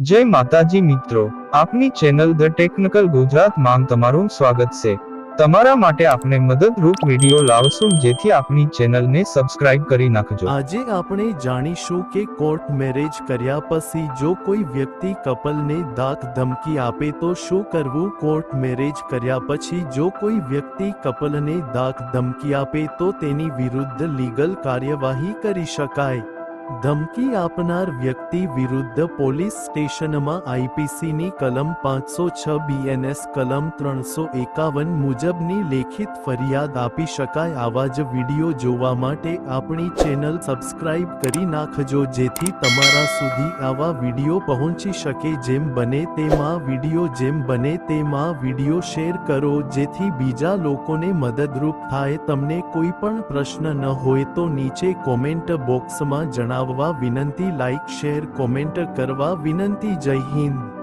જય માતાજી મિત્રો આપની ચેનલ ધ ટેકનિકલ ગુજરાત માં તમારું સ્વાગત છે તમારા માટે આપણે મદદરૂપ વિડીયો લાવશું જેથી આપની ચેનલને સબસ્ક્રાઇબ કરી નાખજો આજે આપણે જાણીશું કે કોર્ટ મેરેજ કર્યા પછી જો કોઈ વ્યક્તિ કપલને દાક ધમકી આપે તો શું કરવું કોર્ટ મેરેજ કર્યા પછી જો કોઈ વ્યક્તિ કપલને દાક ધમકી આપે તો તેની વિરુદ્ધ લીગલ કાર્યવાહી કરી શકાય ધમકી આપનાર વ્યક્તિ વિરુદ્ધ પોલીસ સ્ટેશનમાં આઈપીસીની કલમ પાંચસો છ બીએનએસ કલમ ત્રણસો એકાવન મુજબની લેખિત ફરિયાદ આપી શકાય આવા જ વીડિયો જોવા માટે આપણી ચેનલ સબસ્ક્રાઇબ કરી નાખજો જેથી તમારા સુધી આવા વીડિયો પહોંચી શકે જેમ બને તેમાં વીડિયો જેમ બને તેમાં વીડિયો શેર કરો જેથી બીજા લોકોને મદદરૂપ થાય તમને કોઈ પણ પ્રશ્ન ન હોય તો નીચે કોમેન્ટ બોક્સમાં જણાવવા વિનંતી લાઇક શેર કોમેન્ટ કરવા વિનંતી. જય હિન્દ.